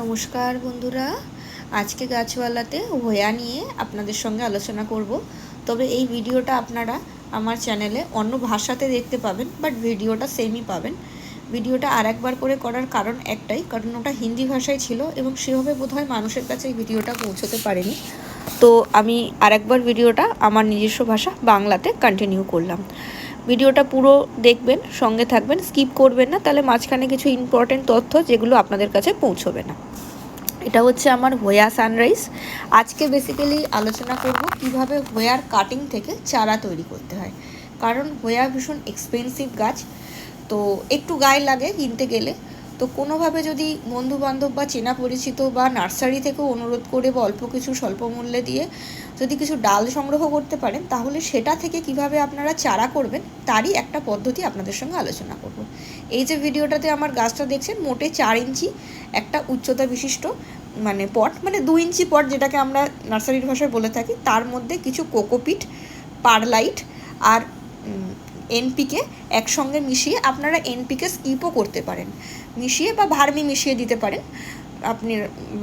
নমস্কার বন্ধুরা। আজকে গাছওয়ালাতে হোয়া নিয়ে আপনাদের সঙ্গে আলোচনা করব। তবে এই ভিডিওটা আপনারা আমার চ্যানেলে অন্য ভাষাতে দেখতে পাবেন বাট ভিডিওটা সেমই পাবেন। ভিডিওটা আর একবার করে করার কারণ একটাই, কারণ ওটা হিন্দি ভাষায় ছিল এবং সেভাবে বোধহয় মানুষের কাছে এই ভিডিওটা পৌঁছতে পারেনি। তো আমি আরেকবার ভিডিওটা আমার নিজস্ব ভাষা বাংলাতে কন্টিনিউ করলাম। ভিডিওটা পুরো দেখবেন, সঙ্গে থাকবেন, স্কিপ করবেন না, তাহলে মাঝখানে কিছু ইম্পর্টেন্ট তথ্য যেগুলো আপনাদের কাছে পৌঁছবে না। এটা হচ্ছে আমার হোয়া সানরাইজ আজকে বেসিক্যালি আলোচনা করব কীভাবে হোয়ার কাটিং থেকে চারা তৈরি করতে হয়। কারণ হোয়া ভীষণ এক্সপেন্সিভ গাছ, তো একটু গায়ে লাগে কিনতে গেলে। তো কোনোভাবে যদি বন্ধু বান্ধব বা চেনা পরিচিত বা নার্সারি থেকেও অনুরোধ করে বা অল্প কিছু স্বল্প মূল্যে দিয়ে যদি কিছু ডাল সংগ্রহ করতে পারেন, তাহলে সেটা থেকে কীভাবে আপনারা চারা করবেন, তারই একটা পদ্ধতি আপনাদের সঙ্গে আলোচনা করব। এই যে ভিডিওটাতে আমার গাছটা দেখছেন, মোটে চার ইঞ্চি একটা উচ্চতা বিশিষ্ট মানে পট মানে দু ইঞ্চি পট যেটাকে আমরা নার্সারির ভাষায় বলে থাকি, তার মধ্যে কিছু কোকোপিট, পারলাইট আর এনপিকে একসঙ্গে মিশিয়ে আপনারা এনপিকে স্কিপও করতে পারেন। মিশিয়ে বা ভার্মি মিশিয়ে দিতে পারেন। আপনি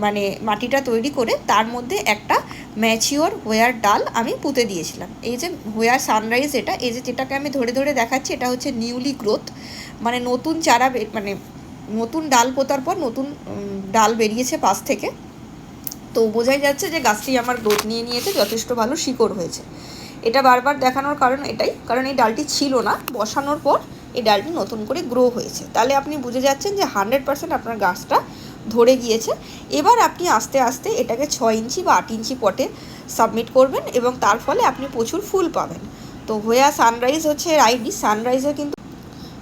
মানে মাটিটা তৈরি করে তার মধ্যে একটা ম্যাচিওর হোয়ার ডাল আমি পুঁতে দিয়েছিলাম। এই যে হোয়ার সানরাইজ এটা, এই যে যেটাকে আমি ধরে ধরে দেখাচ্ছি এটা হচ্ছে নিউলি গ্রোথ। মানে নতুন চারা মানে নতুন ডাল পোতার পর নতুন ডাল বেরিয়েছে পাশ থেকে। তো বোঝাই যাচ্ছে যে গাছটি আমার গ্রোথ নিয়ে নিয়েছে, যথেষ্ট ভালো শিকড় হয়েছে। এটা বারবার দেখানোর কারণ এটাই, কারণ এই ডালটি ছিল না, বসানোর পর এই ডালটি নতুন করে গ্রো হয়েছে। তাহলে আপনি বুঝে যাচ্ছেন যে হান্ড্রেড পার্সেন্ট আপনার গাছটা ধরে গিয়েছে। এবার আপনি আস্তে আস্তে এটাকে ছয় ইঞ্চি বা আট ইঞ্চি পটে সাবমিট করবেন এবং তার ফলে আপনি প্রচুর ফুল পাবেন। তো হোয়া সানরাইজ হচ্ছে এর আইডি সানরাইজের কিন্তু,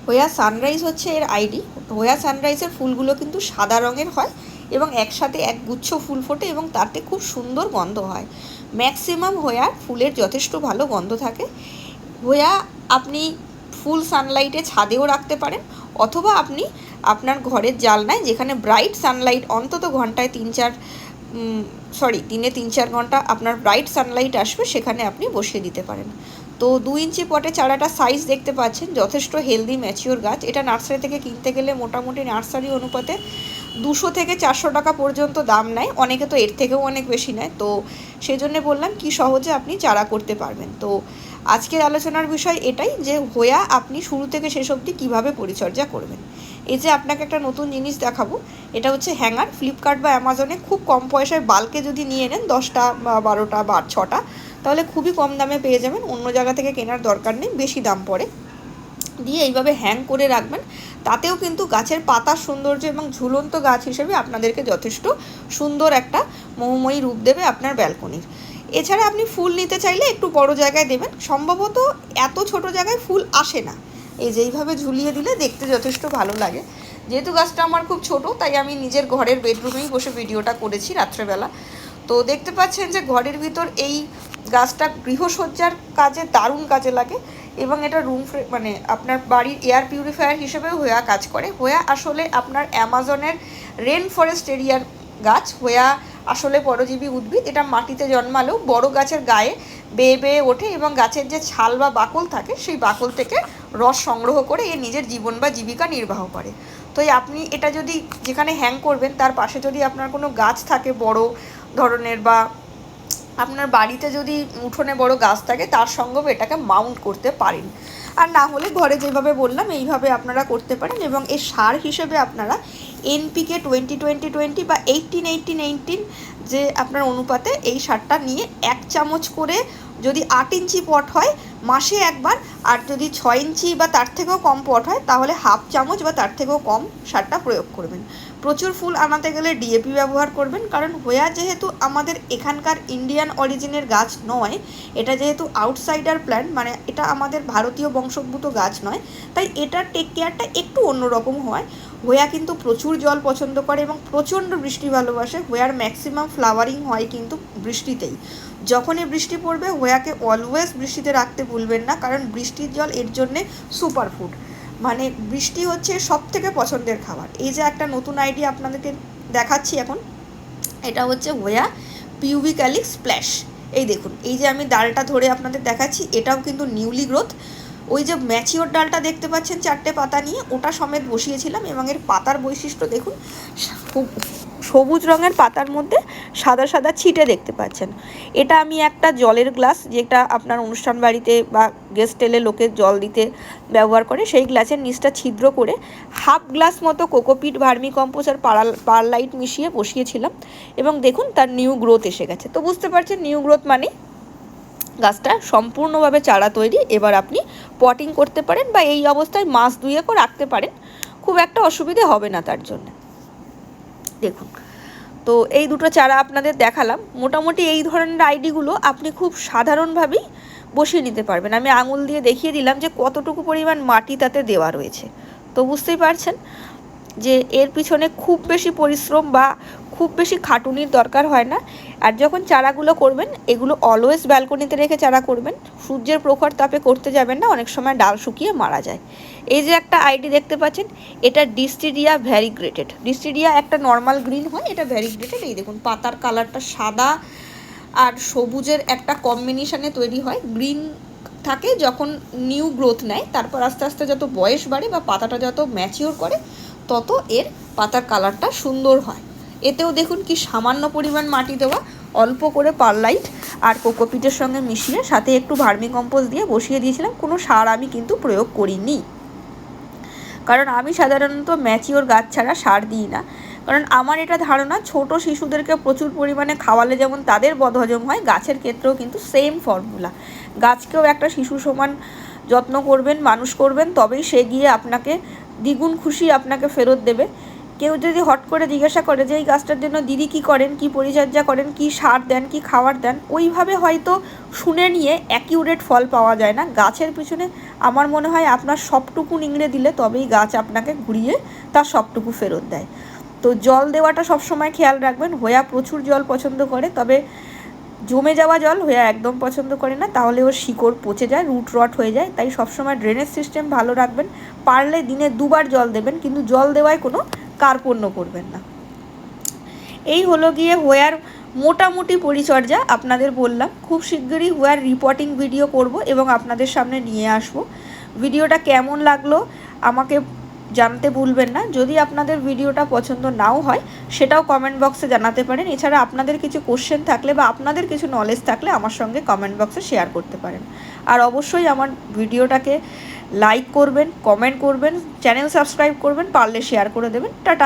হোয়া সানরাইজ হচ্ছে এর আইডি হোয়া সানরাইজের ফুলগুলো কিন্তু সাদা রঙের হয় এবং একসাথে এক গুচ্ছ ফুল ফোটে এবং তাতে খুব সুন্দর গন্ধ হয়। ম্যাক্সিমাম হোয়ার ফুলের যথেষ্ট ভালো গন্ধ থাকে। হোয়া আপনি ফুল সানলাইটে ছাদেও রাখতে পারেন, অথবা আপনি আপনার ঘরের জালনায় যেখানে ব্রাইট সানলাইট অন্তত ঘন্টায় তিন চার সরি দিনে তিন চার ঘণ্টা আপনার ব্রাইট সানলাইট আসবে, সেখানে আপনি বসিয়ে দিতে পারেন। তো দু ইঞ্চি পটে চারাটা সাইজ দেখতে পাচ্ছেন, যথেষ্ট হেলদি ম্যাচিওর গাছ। এটা নার্সারি থেকে কিনতে গেলে মোটামুটি নার্সারি অনুপাতে দুশো থেকে চারশো টাকা পর্যন্ত দাম নেয়। অনেকে তো এর থেকেও অনেক বেশি নেয়। তো সেই জন্য বললাম, কি সহজে আপনি চারা করতে পারবেন? তো আজকের আলোচনার বিষয় এটাই যে, হোয়া আপনি শুরু থেকে শেষ অবধি কীভাবে পরিচর্যা করবেন? এই যে আপনাকে একটা নতুন জিনিস দেখাবো, এটা হচ্ছে হ্যাঙ্গার। ফ্লিপকার্ট বা অ্যামাজনে খুব কম পয়সায় বাল্কে যদি নিয়ে নেন, দশটা বা বারোটা বা ছটা, তাহলে খুবই কম দামে পেয়ে যাবেন। অন্য জায়গা থেকে কেনার দরকার নেই, বেশি দাম পড়ে। দিয়ে এইভাবে হ্যাং করে রাখবেন। তাতেও কিন্তু গাছের পাতার সৌন্দর্য এবং ঝুলন্ত গাছ হিসেবে আপনাদেরকে যথেষ্ট সুন্দর একটা মোহময়ী রূপ দেবে আপনার ব্যালকনির। এছাড়া আপনি ফুল নিতে চাইলে একটু বড় জায়গায় দেবেন। সম্ভবত এত ছোট জায়গায় ফুল আসে না। এই যেইভাবে ঝুলিয়ে দিলে দেখতে যথেষ্ট ভালো লাগে। যেহেতু গাছটা আমার খুব ছোট, তাই আমি নিজের ঘরের বেডরুমেই বসে ভিডিওটা করেছি রাত্রেবেলা। তো দেখতে পাচ্ছেন যে ঘরের ভিতর এই গাছটা গৃহসজ্জার কাজে দারুণ কাজে লাগে এবং এটা রুম মানে আপনার বাড়ির এয়ার পিউরিফায়ার হিসেবেও হোয়া কাজ করে। হোয়া আসলে আপনার অ্যামাজনের রেন ফরেস্ট এরিয়ার গাছ। হোয়া আসলে পরজীবী উদ্ভিদ। এটা মাটিতে জন্মালেও বড় গাছের গায়ে বেয়ে বেয়ে ওঠে এবং গাছের যে ছাল বা বাকল থাকে, সেই বাকল থেকে রস সংগ্রহ করে এ নিজের জীবন বা জীবিকা নির্বাহ করে। তো আপনি এটা যদি যেখানে হ্যাং করবেন, তার পাশে যদি আপনার কোনো গাছ থাকে বড় ধরনের বা আপনার বাড়িতে যদি উঠোনে বড় গাছ থাকে, তার সঙ্গেও এটাকে মাউন্ট করতে পারেন। আর না হলে ঘরে যেভাবে বললাম, এইভাবে আপনারা করতে পারেন এবং এর সার হিসেবে আপনারা এনপিকে টোয়েন্টি টোয়েন্টি টোয়েন্টি বা এইটিন এইটিন এইটিন যে আপনার অনুপাতে এই সারটা নিয়ে এক চামচ করে যদি আট ইঞ্চি পট হয় মাসে একবার, আর যদি ছয় ইঞ্চি বা তার থেকেও কম পট হয়, তাহলে হাফ চামচ বা তার থেকেও কম সারটা প্রয়োগ করবেন। প্রচুর ফুল আনাতে গেলে ডিএপি ব্যবহার করবেন, কারণ হোয়া যেহেতু আমাদের এখানকার ইন্ডিয়ান অরিজিনের গাছ নয়, এটা যেহেতু আউটসাইডার প্ল্যান্ট মানে এটা আমাদের ভারতীয় বংশোদ্ভূত গাছ নয়, তাই এটার টেক কেয়ারটা একটু অন্যরকম হয়। হোয়া কিন্তু প্রচুর জল পছন্দ করে এবং প্রচণ্ড বৃষ্টি ভালোবাসে হোয়ার ম্যাক্সিমাম ফ্লাওয়ারিং হয় কিন্তু বৃষ্টিতেই। যখনই বৃষ্টি পড়বে হোয়াকে অলওয়েজ বৃষ্টিতে রাখতে ভুলবেন না, কারণ বৃষ্টির জল এর জন্যে সুপার ফুড মানে বৃষ্টি হচ্ছে সব থেকে পছন্দের খাবার। এই যে একটা নতুন আইডিয়া আপনাদেরকে দেখাচ্ছি এখন, এটা হচ্ছে হোয়া পিউবি ক্যালিক স্প্ল্যাশ এই দেখুন, এই যে আমি ডালটা ধরে আপনাদের দেখাচ্ছি, এটাও কিন্তু নিউলি গ্রোথ ওই যে ম্যাচিওর ডালটা দেখতে পাচ্ছেন চারটে পাতা নিয়ে, ওটা সমেত বসিয়েছিলাম এবং এর পাতার বৈশিষ্ট্য দেখুন সবুজ রঙের পাতার মধ্যে সাদা সাদা ছিটে দেখতে পাচ্ছেন। এটা আমি একটা জলের গ্লাস, যেটা আপনার অনুষ্ঠান বাড়িতে বা গেস্ট এলে লোকে জল দিতে ব্যবহার করে, সেই গ্লাসের নিচটা ছিদ্র করে হাফ গ্লাস মতো কোকোপিট, ভার্মি কম্পোস্ট আর পারাল পারলাইট মিশিয়ে বসিয়েছিলাম এবং দেখুন তার নিউ গ্রোথ এসে গেছে। তো বুঝতে পারছেন নিউ গ্রোথ মানে গাছটা সম্পূর্ণভাবে চারা তৈরি, এবার আপনি পটিং করতে পারেন বা এই অবস্থায় মাছ দুয়েকও রাখতে পারেন। খুব একটা অসুবিধে হবে না তার জন্য। দেখুন, তো এই দুটো চারা আপনাদের দেখালাম। মোটামুটি এই ধরনের আইডিগুলো আপনি খুব সাধারণভাবেই বসিয়ে নিতে পারবেন। আমি আঙুল দিয়ে দেখিয়ে দিলাম যে কতটুকু পরিমাণ মাটি তাতে দেওয়া রয়েছে। তো বুঝতেই পারছেন? যে এর পিছনে খুব বেশি পরিশ্রম বা খুব বেশি খাটুনির দরকার হয় না। আর যখন চারাগুলো করবেন, এগুলো অলওয়েজ ব্যালকনিতে রেখে চারা করবেন। সূর্যের প্রখর তাপে করতে যাবেন না, অনেক সময় ডাল শুকিয়ে মারা যায়। এই যে একটা আইডি দেখতে পাচ্ছেন, এটা ডিস্টিডিয়া ভ্যারিগ্রেটেড ডিস্টিডিয়া একটা নর্মাল গ্রিন হয়, এটা ভ্যারিগ্রেটেড এই দেখুন, পাতার কালারটা সাদা আর সবুজের একটা কম্বিনেশানে তৈরি হয়। গ্রিন থাকে যখন নিউ গ্রোথ নেয়, তারপর আস্তে আস্তে যত বয়স বাড়ে বা পাতাটা যত ম্যাচিওর করে তত এর পাতার কালারটা সুন্দর হয়। এতেও দেখুন কি সামান্য পরিমাণ মাটি দেওয়া, অল্প করে পারলাইট আর কোকোপিটের সঙ্গে মিশিয়ে সাথে একটু ভার্মি কম্পোজ দিয়ে বসিয়ে দিয়েছিলাম, কোনো সার আমি কিন্তু প্রয়োগ করিনি। কারণ আমি সাধারণত ম্যাচিওর গাছ ছাড়া সার দিই না। কারণ আমার এটা ধারণা, ছোট শিশুদেরকে প্রচুর পরিমাণে খাওয়ালে যেমন তাদের বদহজম হয়, গাছের ক্ষেত্রেও কিন্তু সেম ফর্মুলা গাছকেও একটা শিশু সমান যত্ন করবেন, মানুষ করবেন, তবেই সে গিয়ে আপনাকে দ্বিগুণ খুশি আপনাকে ফেরত দেবে। কেউ যদি হট করে জিজ্ঞাসা করে যে, এই গাছটার জন্য দিদি কী করেন? কি পরিচর্যা করেন? কি সার দেন? কি খাবার দেন? ওইভাবে হয়তো শুনে নিয়ে অ্যাকিউরেট ফল পাওয়া যায় না। গাছের পিছনে আমার মনে হয় আপনার সবটুকু নিংড়ে দিলে তবেই গাছ আপনাকে ঘুরিয়ে তার সবটুকু ফেরত দেয়। তো জল দেওয়াটা সবসময় খেয়াল রাখবেন। হোয়া প্রচুর জল পছন্দ করে, তবে জমে যাওয়া জল হয়ে একদম পছন্দ করে না, তাহলে ওর শিকড় পচে যায়, রুট রট হয়ে যায়, তাই সবসময় ড্রেনেজ সিস্টেম ভালো রাখবেন। পারলে দিনে দুবার জল দেবেন, কিন্তু জল দেওয়ায় কোনো কার্পণ্য করবেন না। এই হলো গিয়ে হোয়ার মোটামুটি পরিচর্যা, আপনাদের বললাম। খুব শিগগিরই হোয়ার রিপোর্টিং ভিডিও করব এবং আপনাদের সামনে নিয়ে আসব। ভিডিওটা কেমন লাগল, আমাকে জানতে ভুলবেন না। যদি আপনাদের ভিডিওটা পছন্দ নাও হয়, সেটাও কমেন্ট বক্সে জানাতে পারেন। এছাড়া আপনাদের কিছু কোশ্চেন থাকলে বা আপনাদের কিছু নলেজ থাকলে আমার সঙ্গে কমেন্ট বক্সে শেয়ার করতে পারেন। আর অবশ্যই আমার ভিডিওটাকে লাইক করবেন কমেন্ট করবেন চ্যানেল সাবস্ক্রাইব করবেন, পারলে শেয়ার করে দেবেন। টাটা।